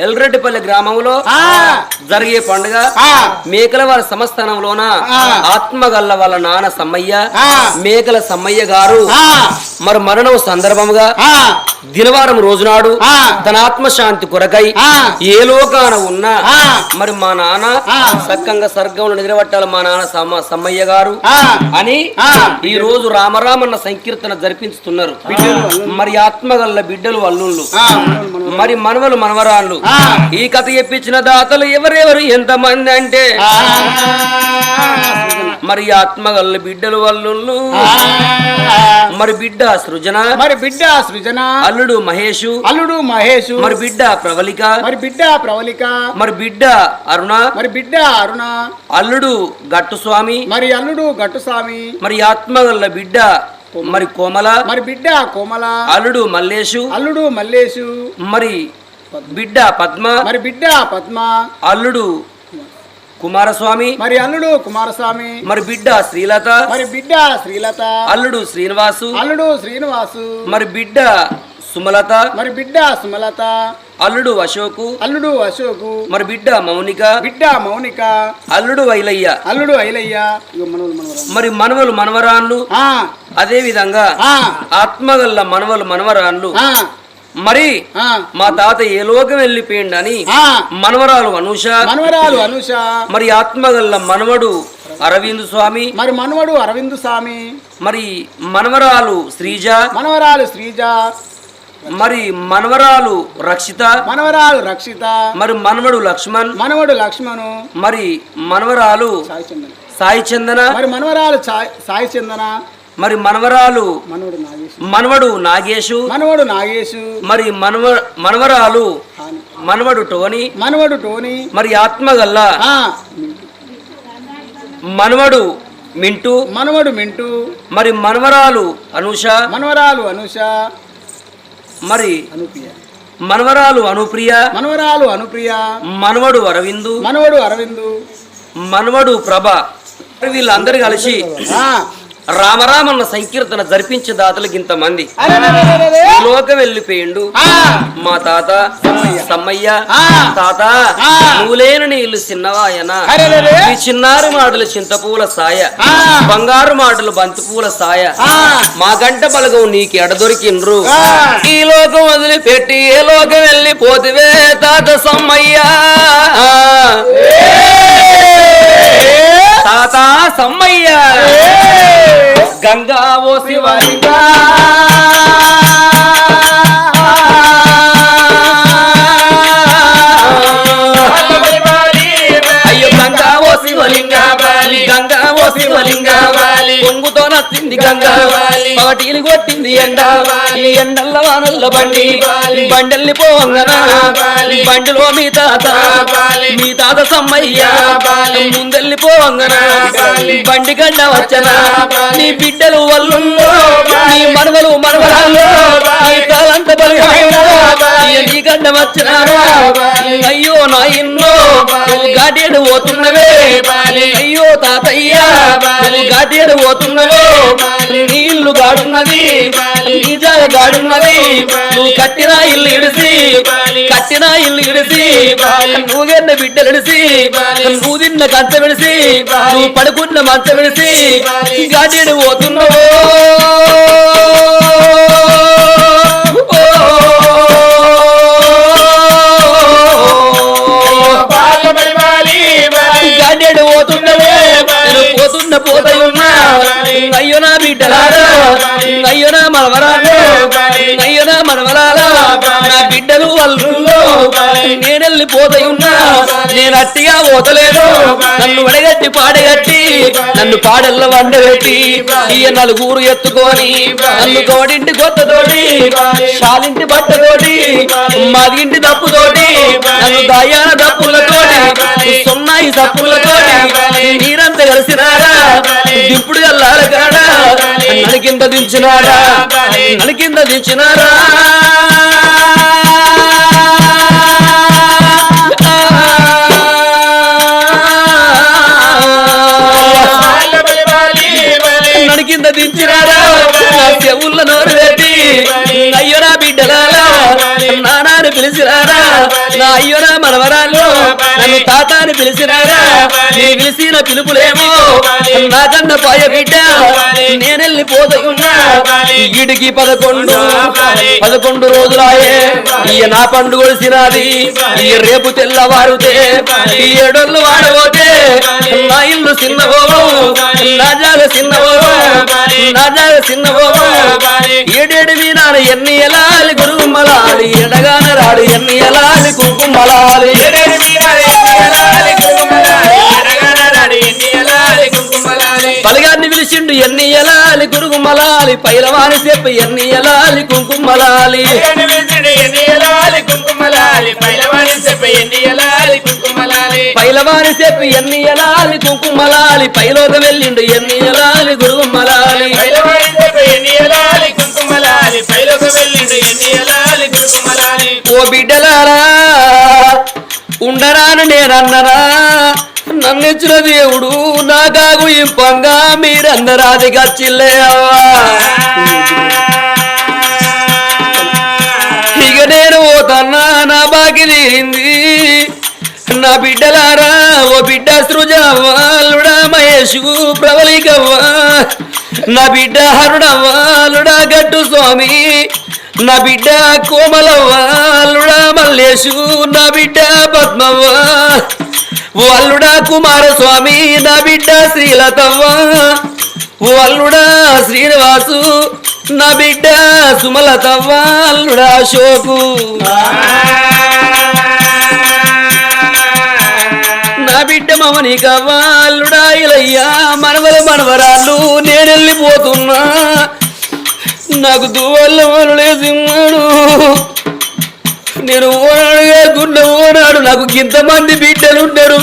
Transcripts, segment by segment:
ఎల్రెడ్డిపల్లి గ్రామంలో జరిగే పండుగ. మేకల వారి సంస్థానంలోన ఆత్మగల్ల వాళ్ళ నాన్న సమ్మయ్య మేకల సమ్మయ్య గారు మరి మరణం సందర్భముగా దినవారం రోజునాడు తన ఆత్మశాంతి కొరకై ఏ లోకాన ఉన్నా మరి మా నాన్న సక్కంగా సర్గంలో నిద్రపట్టాలి మా నాన్న సమ్మ- సమ్మయ్య గారు అని ఈ రోజు రామరామన్న సంకీర్తన జరిపించుతున్నారు. మరి ఆత్మగల్ల బిడ్డలు అల్లుళ్ళు. మరి మనవలు మనవరాళ్ళు. ఈ కథ చెప్పించిన దాతలు ఎవరెవరు? ఎంత మంది అంటే మరి ఆత్మగల్ల బిడ్డలు అల్లుళ్ళు. మరి బిడ్డ సృజన. మరి బిడ్డ సృజన. అల్లుడు మహేషు. అల్లుడు మహేష్. మరి బిడ్డ ప్రవళిక. మరి బిడ్డ ప్రవళిక. మరి బిడ్డ అరుణ. మరి బిడ్డ అరుణ. అల్లుడు గట్టు స్వామి మరి అల్లుడు గట్టుస్వామి మరి ఆత్మగల్ల బిడ్డ మరి కోమల. మరి బిడ్డ కోమల. అల్లుడు మల్లేషు అల్లుడు మల్లేషు మరి బిడ్డ పద్మ. మరి బిడ్డ పద్మ. అల్లుడు కుమారస్వామి. మరి అల్లుడు కుమారస్వామి. మరి బిడ్డ శ్రీలత. మరి బిడ్డ శ్రీలత. అల్లుడు శ్రీనివాసు. అల్లుడు శ్రీనివాసు. మరి బిడ్డ సుమలత. మరి బిడ్డ సుమలత. అల్లుడు అశోకు. అల్లుడు అశోకు. మరి బిడ్డ మౌనిక. బిడ్డ మౌనిక. అల్లుడు వైలయ్య అల్లుడు ఐలయ్య. మరి మనవలు మనవరాన్లు అదే విధంగా ఆత్మగల్ల మనవలు మనవరాన్లు మరి ఆ. మా తాత ఏ లోకం వెళ్ళిపోయిండని మనవరాలు అనూష మనవరాలు అనుష. మరి ఆత్మగల్ల మనవడు అరవింద్ స్వామి. మరి మనవడు అరవింద్ స్వామి. మరి మనవరాలు శ్రీజ. మనవరాలు శ్రీజ. మరి మనవరాలు రక్షిత. మనవరాలు రక్షిత. మరి మనవడు లక్ష్మణ్. మనవడు లక్ష్మణు. మరి మనవరాలు సాయి చందన. సాయి చందన. మరి మనవరాలు సాయి చందన. మరి మనవరాలు మనవడు నాగేశు. మనవడు నాగేశు. మరి మనవ మనవరాలు. మనవడు టోని. మనవడు టోనీ. మరి ఆత్మగల్ల మనవడు మింటూ. మనవడు మింటు. మరి మనవరాలు అనూష. మనవరాలు అనుష. మరి అనుప్రియ. మనవరాలు అనుప్రియ. మనవరాలు అనుప్రియ. మనవడు అరవిందు. మనవడు అరవిందు. మనవడు ప్రభ. వీళ్ళందరూ కలిసి రామరామన్న సంకీర్తన జరిపించే దాతలకు ఇంతమంది లోకం వెళ్ళిపోయిండు మా తాత సమ్మయ్య. తాత ఆ. నువ్వు లేని నీళ్ళు చిన్నవాయన. ఈ చిన్నారి మాటలు చింతపూల సాయ. బంగారు మాటలు బంతిపూల సాయ. మా గంట బలగం నీకు ఎడదొరికిండ్రు. ఈ లోకం వదిలిపెట్టి ఏ లోకం వెళ్ళిపోతివే తాత సమ్మయ్య తాత సమ్మయ్య. గంగా ఓ శివలింగా అయ్యో గంగా ఓ శివలింగా గంగా ఓ శివలింగా పొంగుతో నచ్చింది గంగా పాటీలు కొట్టింది ఎండ ఎండల్ల వానల్ల బండి బండల్ని పోంగన? బండిలో మీ తాత? మీ తాత సమ్మయ్య? ముందెళ్ళి పోంగన? బండి గండ వచ్చన? నీ బిడ్డలు వల్లుల్లో నీ మనవలు మనవరాల్లో నీ నీ గండ అయ్యో నా ఇన్నో గాడేడు పోతున్నవే. అయ్యో తాతయ్య గాడేడు పోతున్నవే. ఇల్లు గాడున్నది. నీ జాగ గాడున్నది. నువ్వు కట్టిన ఇల్లు ఇడిసి కట్టిన ఇల్లు ఇడిసి నువ్వు గన్న బిడ్డలు ఇడిసి నువ్వు తిన్న కంచ విడిసి నువ్వు పడుకున్న మంచ విడిసి గాడేడు పోతున్నావో. అయ్యో నా మనవరాలు అయ్యో నా మనవరాలా నా బిడ్డలు వల్లుల్లో నేనెళ్ళి పోతయున్నా నేను అట్టిగా పోతలేదు నన్ను వడగట్టి పాడగట్టి నన్ను పాడల్ల వండబెట్టి ఇయ నలుగురు ఎత్తుకొని నన్ను తోడింటి కొత్తతోటి షాలింటి బట్టతోటి మాదింటి దప్పుతోటి నన్ను దయాన దప్పులతోటి సున్నాయి దప్పులతోటి మీరంతా కలిసినారా? ఇప్పుడు వెళ్ళాలి కాడా? నడికింద దించినారా నడికింద దించినారా నడికింద దించినారా నా చెవుల్లో నోరు పెట్టి అయ్యోరా బిడ్డలారా నానాని పిలిచినారా నా అయ్యోరా మనవరాలు నన్ను తాత అని పిలిచినారా? నీ పిలిచిన పిలుపులేమో నా కన్న పాయ బిడ్డ. నేనెళ్ళిపోతున్నా ఈడికి పదకొండు పదకొండు రోజులాయే. ఈ నా పండు కొలిసినది ఈ రేపు తెల్లవారుతే. ఈ ఏడోళ్ళు వాడబోతే. నా ఇల్లు చిన్నబోవు నా జాగ చిన్నబోవు నా జాగ చిన్నబోవు ఏడేడు మీనాలు ఎన్ని ఎలాలి గురుగుమ్మలాలి ఎడగాన రాడు ఎన్ని ఎలాలి కుంకుమలాలి ఎలాలి గురుగుమలాలి పైలవాని చెప్పి ఎన్ని ఎలాలి కుంకుమలాలి పైలవాని చెప్పి ఎన్ని ఎలాలి కుంకుమలాలి పైలోక వెళ్ళిండు ఎన్ని ఎలాలి గురుగుమలాలి ఓ బిడ్డలారా ఉండరాను నేనన్నరా. నన్నిచ్చిన దేవుడు నా కాగు ఇంపంగా మీరందరాది గచ్చిల్లేవా ఇక నేను పోతన్నా నా బాకి తీరింది. నా బిడ్డలారా ఓ బిడ్డ సృజవ్వాలుడా మహేషు ప్రబలికవ్వా. నా బిడ్డ హరుడవ్వాలుడా గట్టు స్వామి. నా బిడ్డ కోమలవాళ్ళుడా మల్లేశు నా బిడ్డ పద్మవ్వ. ఓ అల్లుడా కుమారస్వామి నా బిడ్డ శ్రీలతవ్వ. ఓ అల్లుడా శ్రీనివాసు నా బిడ్డ సుమలతవ్వా అల్లుడా అశోకు. నా బిడ్డ మమని కవ్వాలుడా ఇలయ్యా మనవల మనవరాళ్ళు నేను నాకు నాకు దువ్వల్ల మనులేసిమ్మాడు నేను ఓనాడు కాకుండా ఓనాడు. నాకు ఇంతమంది బిడ్డలుండరు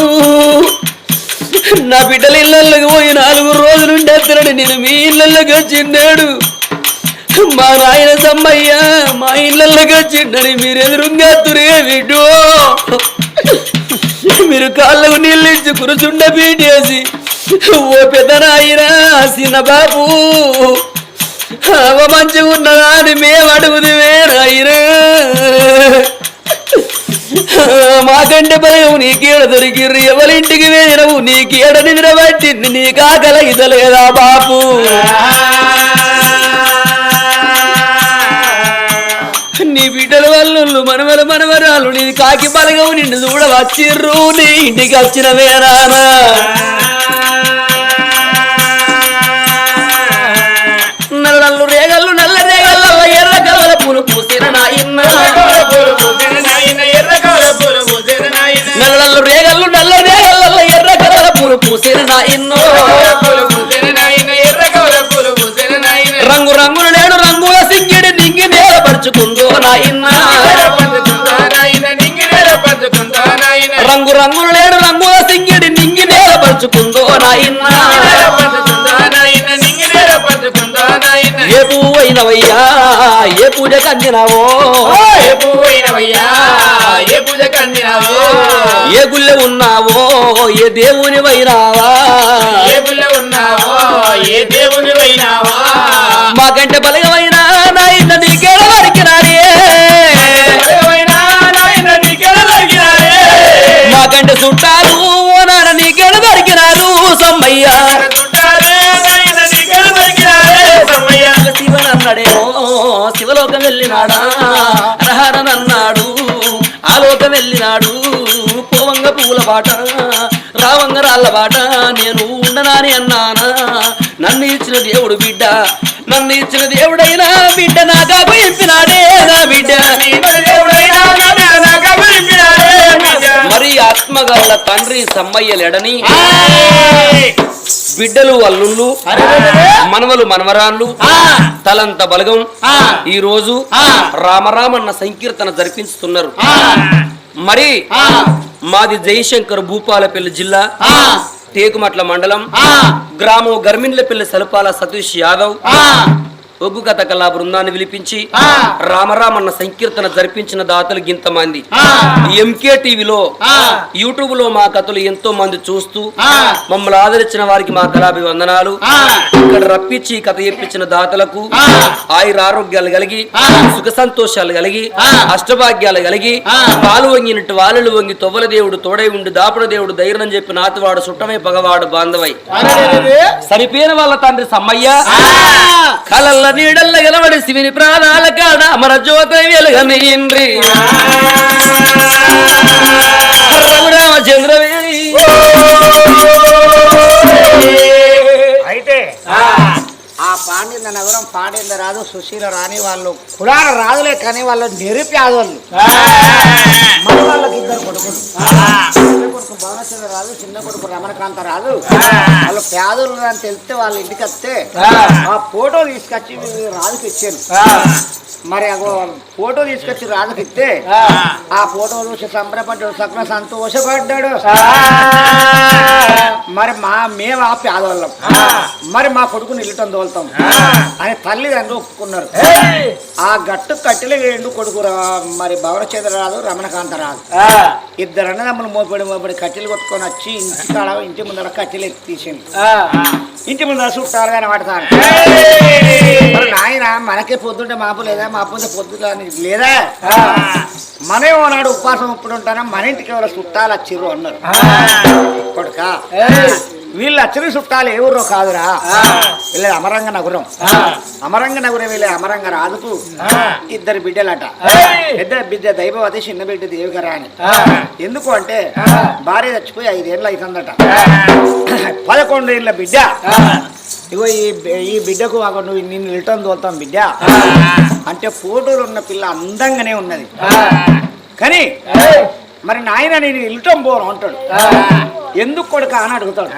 నా బిడ్డలు ఇళ్ళకి పోయి నాలుగు రోజులు ఉండేస్తానని నేను మీ ఇళ్ళకి వచ్చిండాడు మా నాయన సమ్మయ్య మా ఇళ్ళకి వచ్చిండని మీరు ఎదురుగా తురే బిడ్డో. మీరు కాళ్ళకు నీళ్ళు ఇచ్చి కురుచుండ పీటేసి ఓ పెద్ద నాయన చిన్న బాబు. అవ మంచిగా ఉన్నదా అని మేము అడుగుదివే నాయన మాకంటే భయం నీకేడ దొరికిర్రు? ఎవరింటికి వేయనవు నీకేడ నిద్ర పట్టింది? నీ కాకల ఇదలేదా బాపు? నీ బిడ్డల వల్ల మనవల మనవరాలు నీ కాకి బలగవు నిన్ను చూడవచ్చిర్రు. నీ ఇంటికి వచ్చిన వేరానా రంగులు నేడు రంగుల సింగిడి నింగి నేలపరుచుకుందో నాయన్న ఏ పువ్వైనవయ్యా ఏ పూజ కందినావో. ఏ పువ్వైనవయ్యా ఏ పూజ కందినావో. ఏ గుళ్ళె ఉన్నావో ఏ దేవుని వైరావా ఏ పుల్ల ఉన్నావో ఏ దేవుని వైనావా. మాకంటే బలగమైనా శివనన్నాడేమో శివలోకం వెళ్ళినాడా? రహరనన్నాడు ఆ లోకం వెళ్ళినాడు. పోవంగ పూల బాట రావంగ రాళ్ళ బాట నేను ఉండనాని అన్నానా? నన్ను ఇచ్చిన దేవుడు బిడ్డ నన్ను ఇచ్చిన దేవుడైనా బిడ్డ నాగా ఇంపినాడే నా బిడ్డ. మరి ఆత్మగల్ల తండ్రి సమ్మయ్యలేడని. బిడ్డలు అల్లుళ్ళు మనవలు మనవరాళ్ళు తలంత బలగం. ఈ రోజు రామరామన్న సంకీర్తన జరిపిస్తున్నారు మరి మాది జయశంకర్ భూపాలపల్లి జిల్లా టేకుమట్ల మండలం గ్రామం గర్మిన్లపల్లి సలుపాల సతీష్ యాదవ్ ఒగ్గు కథ కళా బృందాన్ని పిలిపించి రామరామన్న సంకీర్తన జరిపించిన దాతలు గింతమంది. ఎంకే టీవీలో యూట్యూబ్లో మా కథలు ఎంతో మంది చూస్తూ మమ్మల్ని ఆదరించిన వారికి మా కళాభివందనాలు. ఇక్కడ రప్పించి కథ చెప్పించిన దాతలకు ఆయుర ఆరోగ్యాలు కలిగి సుఖ సంతోషాలు కలిగి అష్టభాగ్యాలు కలిగి పాలు వంగినట్టు వాలలు వంగి తొవ్వల దేవుడు తోడై ఉండి దాపుడ దేవుడు ధైర్యం చెప్పి నాతివాడు సుట్టమై పగవాడు బాంధవై. సరిపోయిన వాళ్ళ తండ్రి సమ్మయ్య. కలల్ల నీడల్ల గెలవడి శివుని ప్రాణాల కాడ అమర జ్యోత వెలుగనింద్రి రామచంద్రవేణి అయితే ఆ పాండ్య నగరం పాండ్య రాదు సుశీల రాని వాళ్ళు. కులాల రాదులే కానీ వాళ్ళు నిరుపేదోళ్ళు మన వాళ్ళకి ఇద్దరు కొడుకులు. కొడుకు భువనేశ్వర రాదు చిన్న కొడుకు రమణకాంత రాదు వాళ్ళు పేదోళ్ళు అని తెలిస్తే వాళ్ళ ఇంటికి వస్తే ఆ. ఫోటో తీసుకొచ్చి రాజుకి ఇచ్చాను. మరి అగో ఫోటో తీసుకొచ్చి రాజుకి ఇస్తే ఆ. ఫోటో చూసి సంబరపడ్డాడు సకల సంతోషపడ్డాడు. మరి మా మేము ఆ. పేదవాళ్ళం మరి మా కొడుకుని ఇల్లుటం తోలుతాం. అని తల్లిదండ్రులు ఒప్పుకున్నారు. ఆ గట్టు కట్టెలు వేయండు కొడుకు మరి భవనచేత రాదు రమణకాంత రాదు ఇద్దరు అన్నదమ్ములు మోపడి మోపడి కట్టెలు కొట్టుకొని వచ్చి ఇంటి కాడ ఇంటి ముందర కట్టెలు ఎత్తి తీసింది ఇంటి ముందర చుట్టాలు కనబడతాను నాయన మనకే పొద్దుంటే మాపు లేదా మాపు ఉంటే పొద్దుట లేదా? మనే నాడు ఉపాసం ఇప్పుడు ఉంటానా? మన ఇంటికి ఎవరో చుట్టాలు వచ్చిర్రు అన్నారు. కొడుక వీళ్ళు వచ్చిన చుట్టాలు ఊరో కాదురా? వీళ్ళ అమరంగ నగరం. అమరంగ నగరం వీళ్ళ అమరంగ రాజుకు ఇద్దరు బిడ్డలట. పెద్ద బిడ్డ దైవవతి చిన్న బిడ్డ దేవికరా అని. ఎందుకు అంటే భార్య చచ్చిపోయి ఐదేళ్ళు అవుతుందట పదకొండు ఏళ్ళ బిడ్డ. ఇగో ఈ ఈ బిడ్డకు అగో నువ్వు నిన్ను రిటర్న్ తోలుతాం బిడ్డ. అంటే ఫోటోలు ఉన్న పిల్ల అందంగానే ఉన్నది. కానీ మరి నాయన నేను ఇల్టం పోను అంటాడు. ఎందుకు కొడుక అని అడుగుతాడు.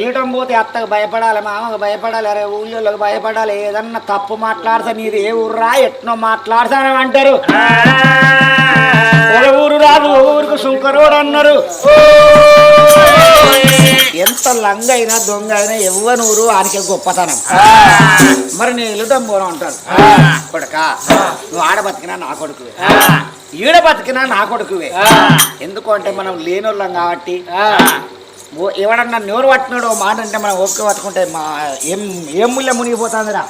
ఇల్టం పోతే అత్తకు భయపడాలి మామకు భయపడాలి అరే ఊళ్ళోకి భయపడాలి ఏదన్నా తప్పు మాట్లాడితే నీది ఏ ఊర్రా ఎట్నో మాట్లాడతానని అంటారు. ఒక ఊరు రాదు ఒక ఊరికి సుంకరోడు అన్నారు. ఎంత లంగ అయినా దొంగ అయినా ఎవ్వనూరు ఆనికి గొప్పతనం. మరి నేను ఇల్లుటం పోను అంటాడు కొడుక నువ్వు ఆడ బతికినా నా కొడుకువే. ఈడ బతికినా నా కొడుకువే. ఎందుకు అంటే మనం లేనోళ్ళం కాబట్టి ఎవడన్నా నోరు పట్టినాడు ఓ మాట అంటే మనం ఓపిక పట్టుకుంటే మా ఏం ఏం ముళ్ళ మునిగిపోతుందిరా?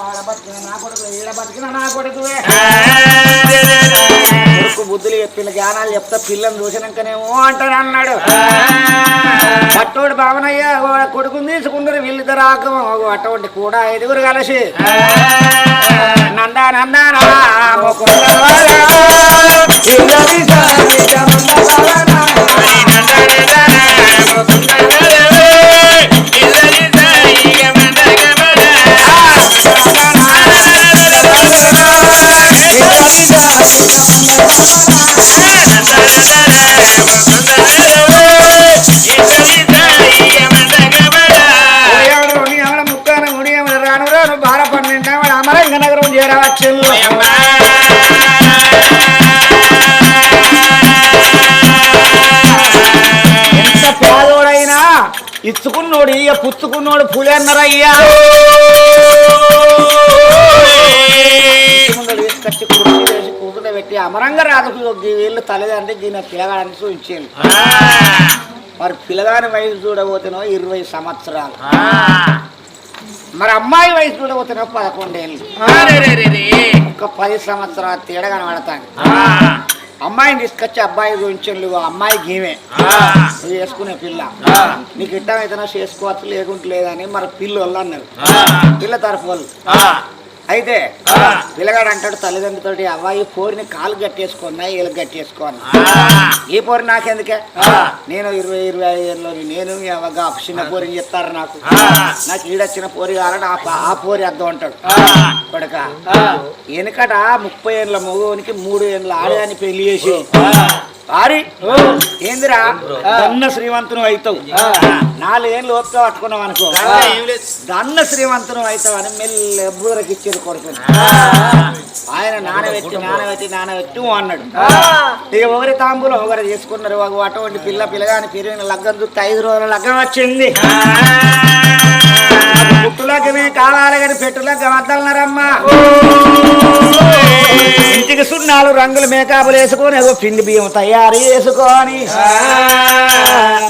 ఆడ బతికినా నా కొడుకు ఈడ బతికినా నా కొడుకువే. కొడుకు బుద్ధులు చెప్పిన జ్ఞానాలు చెప్తా పిల్లని చూసినాకనేమో అంటారు అన్నాడు. పట్టోడు భావనయ్య కొడుకుని తీసుకున్నారు వీళ్ళిద్దరు ఆకం అటువంటి కూడా ఐదుగురు కలిసి. నందా నందా నా అమరంగ రాజుకు వీళ్ళు తల్లిదండ్రి దీని పిల్లగాడని చూపించేది. మరి పిల్లగాని వయసు చూడబోతేనో ఇరవై సంవత్సరాలు. మరి అమ్మాయి వయసు చూడబోతేనో పదకొండేళ్ళు. ఒక పది సంవత్సరాల తేడా కనబడతాను అమ్మాయిని తీసుకొచ్చి అబ్బాయి చూపించండి అమ్మాయి గీమే నువ్వు చేసుకునే పిల్ల. నీకు ఇష్టమైతేనో చేసుకోవచ్చు లేకుంటే లేదని మరి పిల్లలు అన్నారు. పిల్ల తరఫు వాళ్ళు అయితే పిల్లగాడు అంటాడు తల్లిదండ్రులతోటి అవ్వాయి పోరిని కాలు గట్టేసుకున్నా ఏళ్ళు గట్టేసుకోను ఈ పోరి నాకెందుకే? నేను ఇరవై ఇరవై ఐదు ఏళ్ళలో నేను చిన్న పోరిని చెప్తారు నాకు. నాకు ఈడొచ్చిన పోరి కావాలని ఆ పోరి అర్థం అంటాడు. కొడక వెనకట ముప్పై ఏళ్ళ మగవునికి మూడు ఏళ్ళ ఆడదాన్ని పెళ్ళి చేసి ఆరి. ఏందిరా? దన్న శ్రీమంతును అవుతావు నాలుగేళ్ళు ఓపిక పట్టుకున్నావు అనుకో. దన్న శ్రీమంతును అవుతావు అని మెల్ల బూరకి ఇచ్చారు కొడుకు ఆయన నానబెట్టి నానబెట్టి నానబెట్టి అన్నాడు. ఇక ఒకరి తాంబూలం ఒకరు చేసుకున్నారు. ఒక అటువంటి పిల్ల పిల్లగాని పెరిగిన లగ్గం చూస్తే ఐదు రోజుల లగ్గం వచ్చింది. పుట్టు లగ్గమే కావాలి కానీ పెట్టు వద్దలన్నారమ్మా ఇంటికి సున్నాలు రంగులు మేకపులు వేసుకొని ఏదో పిండి బియ్యం తయారు చేసుకొని.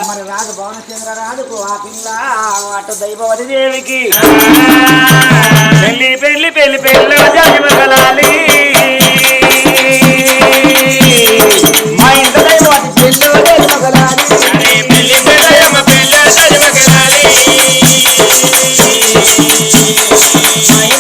మరి రాజు భవనచంద్ర రాజుకు ఆ పిల్ల అటు దైవవతి దేవికి. పెళ్ళి పెళ్ళి పెళ్ళి పెళ్ళి జగమగలాలి మా ఇంట దైవవతి పెళ్ళి జగమగలాలి మా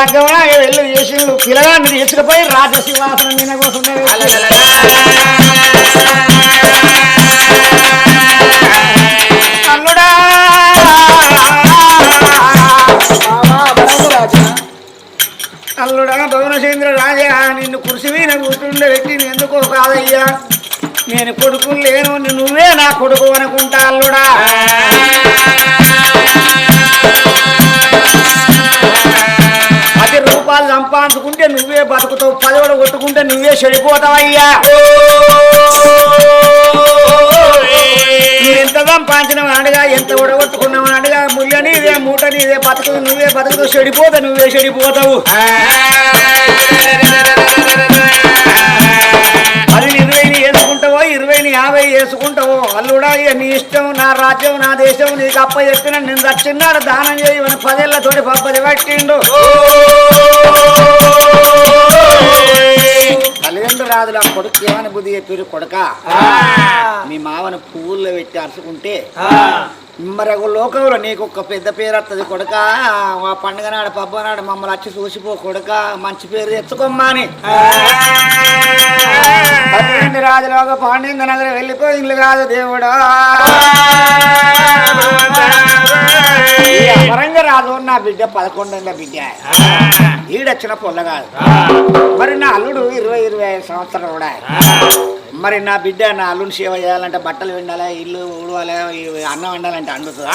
లగ్గమా వెళ్ళి చేసిండ్రు పిల్లగాన్ని తీసుకుపోయి రాజసింహాసనం మీద కూర్చున్నారు అల్లుడా భువనసేంద్ర రాజా నిన్ను కురిసి మీద కూర్చుండే వ్యక్తి ఎందుకో కాదయ్యా? నేను కొడుకులు లేను నువ్వే నా కొడుకు అనుకుంటా అల్లుడా. పదవులు కొట్టుకుంటే నువ్వే చెడిపోతావయ్యా నువ్వు ఎంత సంపాదించిన వాడిగా ఎంత ఉడగొట్టుకున్నావు అడిగా ముళ్ళ నీదే మూట నీదే బతుకు నువ్వే బతుకుతూ చెడిపోతావు నువ్వే చెడిపోతావు. అది ఇరవైని వేసుకుంటావో ఇరవైని యాభై వేసుకుంటావో అల్లుడా ఇక నీ ఇష్టం నా రాజ్యం నా దేశం నీకు అప్ప చెప్పిన నేను దచ్చిన్నాడు దానం చేయమని పదేళ్ళతోటి పబ్బది పట్టిండు. తల్లిదండ్రులు రాదులు ఆ కొడుకు ఏమని బుద్ధి చెప్పారు కొడక? మీ మావను పువ్వుల్లో పెట్టి అరుచుకుంటే మరి ఒక లోకంలో నీకు ఒక పెద్ద పేరు వస్తుంది కొడక. ఆ పండుగ నాడు పబ్బ నాడు మమ్మల్ని వచ్చి చూసిపో కొడక. మంచి పేరు తెచ్చుకోమ్మా అని. రాజులోక పాండ్యంగ నగరం వెళ్ళిపోయింది కాదు దేవుడా. ఈ అమరంగ రాజు నా బిడ్డ పదకొండేళ్ళ బిడ్డ ఈడొచ్చిన పొల్ల కాదు మరి నా అల్లుడు ఇరవై ఇరవై ఐదు సంవత్సరాలు కూడా మరి నా బిడ్డ నా అల్లుని సేవ చేయాలంటే బట్టలు విండాలా ఇల్లు ఊడవాలి అన్నం వండాలంటే అండుతుంది?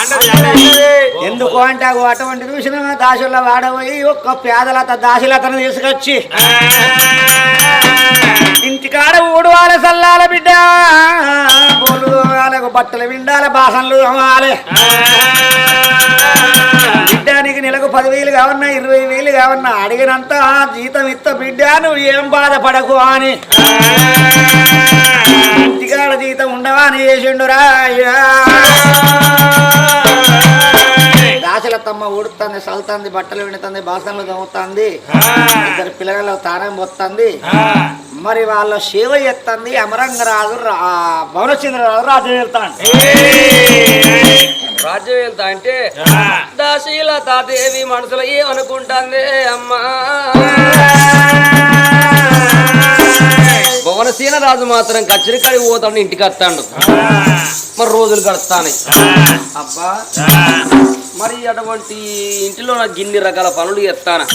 ఎందుకు అంటే అటువంటి చూసిన దాసుల వాడబోయి ఒక్క పేదలత దాసులతను తీసుకొచ్చి ఇంటికాడ ఊడవాల సల్లాల బిడ్డ. బోలు బట్టలు విండాలి బాసనలు తోమాలి. బిడ్డానికి నెలకు పదివేలు కావన్నా ఇరవై వేలు కావన్నా అడిగినంత జీతం ఇత్త బిడ్డ నువ్వు ఏం బాధపడకు అని. ఇంటికాడ జీతం ఉండవా అని చేసిండురా అయ్యా. దాసల తమ్మ ఊడుతుంది సల్తుంది బట్టలు విండుతుంది బాసనలు తమ్ముతుంది ఇద్దరు పిల్లలు తారం పోతుంది మరి వాళ్ళ సేవ ఎత్తంది అమరంగరాజు రా- భవనచంద్రరాజు రాజు వెళ్తాను రాజ్యం వెళ్తా అంటే దాశీలతాదేవి మనసులో ఏమనుకుంటాంది అమ్మా. భువనసీన రాజు మాత్రం కచ్చరికాడి పోతాడు ఇంటికి వస్తాడు. మరి రోజులు గడుస్తాను. అబ్బా మరి అటువంటి ఇంటిలో నాకు గిన్ని రకాల పనులు చేస్తాను.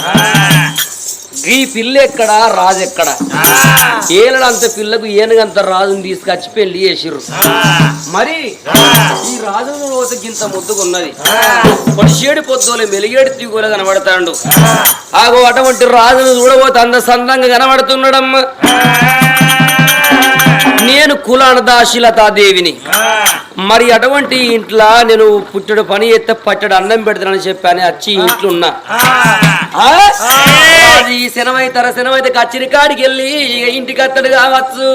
ఈ పిల్ల ఎక్కడ రాజు ఎక్కడ? ఏలడంత పిల్లకు ఏనుగంత రాజుని తీసుకొచ్చి పెళ్ళి చేసిర్రు. మరి ఈ రాజు పోతే గింత ముద్దుకున్నది పొడిచేడు పొద్దులే మెలిగేడు తీగోలు కనబడతాడు. ఆగో అటువంటి రాజును చూడబోతే అంద సందంగా కనబడుతున్నాడమ్మా. నేను కులాన దాశిలతాదేవిని మరి అటువంటి ఇంట్లో నేను పుట్టడు పని ఎత్తే పట్టడు అన్నం పెడతానని చెప్పాను వచ్చి ఇంట్లో ఉన్నా? అది ఈ శనమైతర శనమైతే కచ్చిరి కాడికి వెళ్ళి ఇక ఇంటికి అత్తడు కావచ్చు.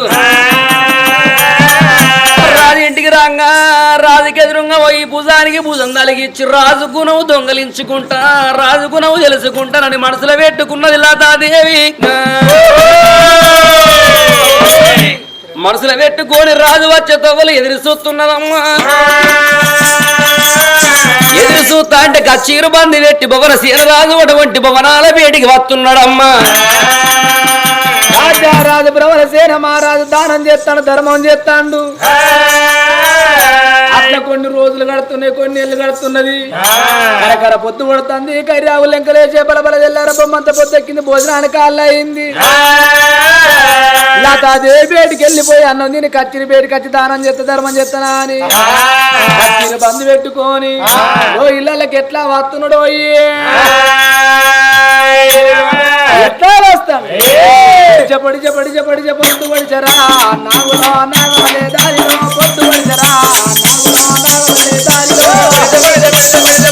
రాజు ఇంటికి రాగా రాజుకి ఎదురుగా పోయి భుజానికి భుజం తలిగిచ్చి రాజు గుణవు దొంగలించుకుంటా రాజు గుణవు తెలుసుకుంటానని మనసులో పెట్టుకున్నది లతాదేవి. మనసులో పెట్టుకొని రాజు వచ్చే తవ్వలు ఎదురు చూస్తున్నదమ్మా. ఎదురు చూస్తా అంటే కచ్చీరు బంది పెట్టి భవన రాజు అటువంటి భవనాల వేటికి వస్తున్నాడమ్మా. రాజారాజు బ్రవర సేన మహారాజు దానం చేస్తాడు ధర్మం చేస్తాడు. కొన్ని రోజులు గడుతున్నాయి కొన్ని ఏళ్ళు గడుతున్నది కరకర పొద్దు పడుతుంది కర్యావు లెంకలే చేపల బల తెల్లార బొమ్మంత పొద్దు ఎక్కింది భోజనానికి కాళ్ళ అయింది లతాదేవి బేటికి వెళ్ళిపోయి అన్నం తిని కచ్చిరి బేటికి వచ్చి దానం చేస్తా ధర్మం చేస్తానా అని బంధు పెట్టుకొని ఓ ఇళ్ళకి ఎట్లా వస్తున్నాడో ఎట్లా వస్తాడు చెప్పడి చెప్పడి చెప్పడి చెప్పొద్దు పడిచరా నాగులో నాగమలే దారిలో పొద్దు పడిచరా. Oh, my God.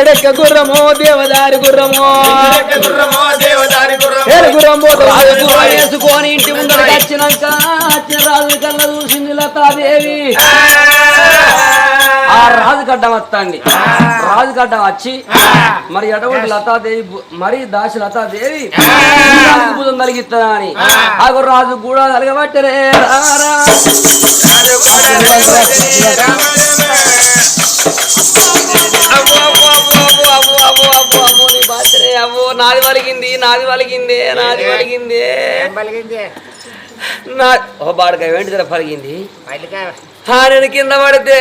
ఎక్కడెక్క గుర్రమో దేవదారి గుర్రమో. వేసుకొని ఇంటి ముందర వచ్చినాక రాజు కళ్ళ చూసింది లతాదేవి. ఆ రాజుగడ్డం వస్తాండి రాజుగడ్డం వచ్చి మరి ఎటువంటి లతాదేవి మరి దాసి లతాదేవి భుజం కలిగిస్తా అని ఆ గుర్ర రాజు కూడా కలగబట్టరే రారా నాది వలిగింది నాది వలిగింది నాది వలిగింది నా ఓ బాడకాయ వెంటనే పలిగింది నేను కింద పడితే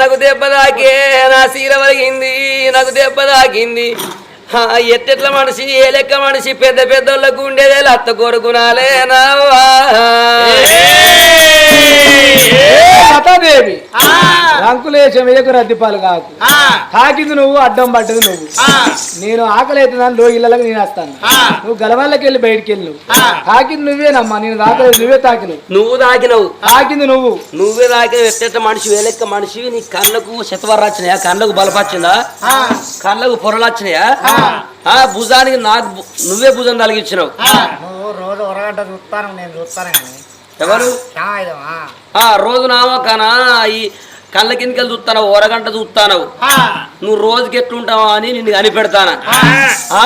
నాకు దెబ్బ తాకే నా సీర వలిగింది నాకు దెబ్బ తాకింది. ఎట్టెట్ల మనిషి ఏ లెక్క మనిషి పెద్ద పెద్దోళ్ళకు ఉండేదే లత్త కోరుకునాలే నావా లతాదేవి రంకులేశం వేయకు రద్దిపాలు కాకు. తాకింది నువ్వు అడ్డం పడ్డది నువ్వు. నేను ఆకలి అవుతున్నాను లో ఇళ్ళకి నేను వస్తాను. నువ్వు గలవాళ్ళకి వెళ్ళి బయటికి వెళ్ళి నువ్వు తాకింది నువ్వేనమ్మా నేను తాకలేదు నువ్వే తాకినవు. నువ్వు తాకినవు. తాకింది నువ్వు. నువ్వే తాకిన ఎట్టెట్ట మనిషి ఏ లెక్క మనిషి నీ కళ్ళకు శతవారు వచ్చినాయా కళ్ళకు బలపచ్చిందా కళ్ళకు పొరలు వచ్చినాయా ఆ భుజానికి నాకు నువ్వే భుజం తలిగించినావు రోజు ఒరగంట చూస్తాను నేను చూస్తాను కానీ. ఎవరు? ఆ రోజు నామకానా? ఈ కళ్ళ కిందకెళ్ళి చూస్తాను ఓరగంట చూస్తాను. నువ్వు రోజుకి ఎట్లుంటావా అని నిన్ను కనిపెడతానా? ఆ?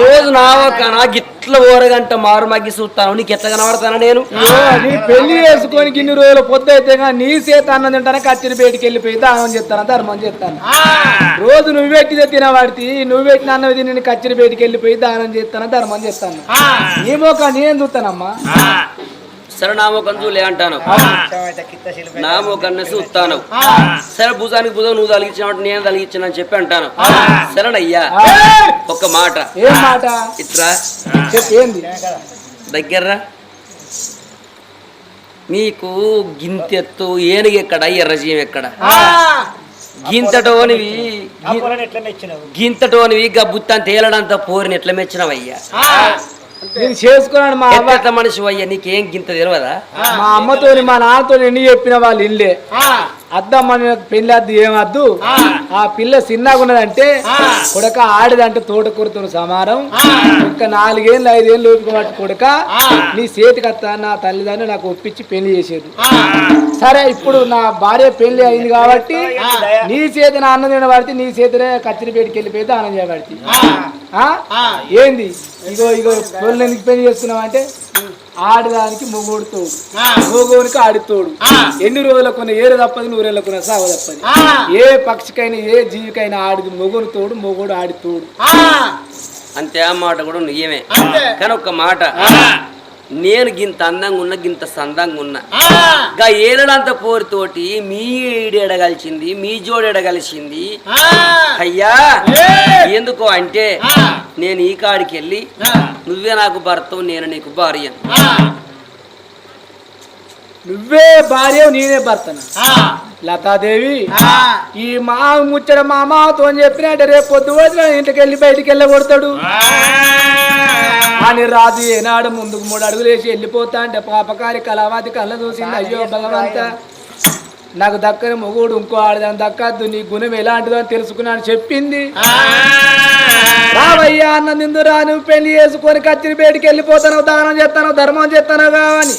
రోజు నామకానా? గిట్ల ఓరగంట మారు మగ్గి చూస్తాను. నీకు ఎట్లా కనబడతానా నేను? పెళ్ళి చేసుకొని గిన్ని రోజులు పొద్దు అయితే కానీ నీ చేత అన్నం తింటానే కచ్చిరి బయటికి వెళ్ళిపోయి దానం చేస్తాను ధర్మం చేస్తాను? రోజు నువ్వు పెట్టితే తినవాడితే నువ్వు పెట్టిన అన్నం తిని నేను కచ్చిరి బయటికి వెళ్ళిపోయి దానం చేస్తాను ధర్మం చేస్తాను? నీ మోక నేను చూస్తానమ్మా. సరే నామకం చూలే అంటాను నామకన్న చూస్తాను సరే భుజానికి భుజం నువ్వు తలిగించినట్టు నేను తలిగించిన అని చెప్పి అంటాను. సరేనయ్యా ఒక్క మాట. ఏం మాట? ఇట్రా. దగ్గర్రా. నీకు గింతెత్తు ఏనుగు ఎక్కడ? ఎర్రజీయం ఎక్కడ? గింతటోనివి గింతటోనివి గబ్బుత్తాన్ని తేలడంత పోరిని ఎట్లా మెచ్చినవయ్యా నేను చేసుకున్నాను మా అవ్వ ఎట్ట మనిషి అయ్యా? నీకేం గింత తెలియదా మా అమ్మతోని మా నాన్నతో ఎన్ని చెప్పిన వాళ్ళు ఇల్లే. అద్దమ్మ పెళ్ళి అద్దు ఏమద్దు? ఆ. పిల్ల చిన్నగా ఉన్నదంటే కొడక ఆడిదంటే తోటకూరతో సమానం. ఇంకా నాలుగేళ్ళు ఐదేళ్ళు లోపుకోబట్టి కొడక నీ చేతికి అత్త నా తల్లిదండ్రులు నాకు ఒప్పించి పెళ్ళి చేసేది. సరే ఇప్పుడు నా భార్య పెళ్ళి అయింది కాబట్టి నీ చేతిన అన్నం తినబడితే నీ చేతినే కచ్చిరిపేటకి వెళ్ళిపోయి దానం చేయబడితే. ఆ? ఏంది? ఇగో ఇగో పెళ్ళి ఎందుకు పెళ్ళి చేస్తున్నావు అంటే ఆడదానికి మొగోడు తోడు. మొగోనికి ఆడి తోడు. ఎన్ని రోజులకు ఏరు తప్పది నూరేళ్ళకు సాగు తప్పది. ఏ పక్షికైనా ఏ జీవికైనా ఆడిది మొగోడు తోడు మొగోడు ఆడి తోడు. అంతే ఆ మాట కూడా నిజమే. కానీ ఒక మాట. నేను గింత అందంగా ఉన్నా గింత సందంగా ఉన్నా. గా ఏలడంత పోరుతోటి మీ ఈడెడ కలిసింది మీ జోడెడ కలిసింది అయ్యా! ఎందుకు అంటే నేను ఈ కాడికి వెళ్ళి నువ్వే నాకు భర్తవు నేను నీకు భార్య. నువ్వే భార్య నేనే భర్తన? లతాదేవి ఈ మా ముచ్చట మా మామతో చెప్పినట్టే రేపు పొద్దు వచ్చిన ఇంటికి వెళ్ళి బయటికి వెళ్ళగొడతాడు అని రాజు ఏనాడు ముందుకు మూడు అడుగులు వేసి వెళ్ళిపోతా అంటే పాపకారి కళావతి కళ్ళ చూసింది అయ్యో భగవంత నాకు దక్కని మొగుడు ఇంకో ఆడదాని దక్కద్దు నీ గుణం ఎలాంటిదో అని తెలుసుకున్నాను చెప్పింది. రావయ్యా అన్న నిందు రా నువ్వు పెళ్ళి చేసుకొని కత్తిరి బయటికి వెళ్ళిపోతాను దానం చేస్తాను ధర్మం చేస్తాను కావని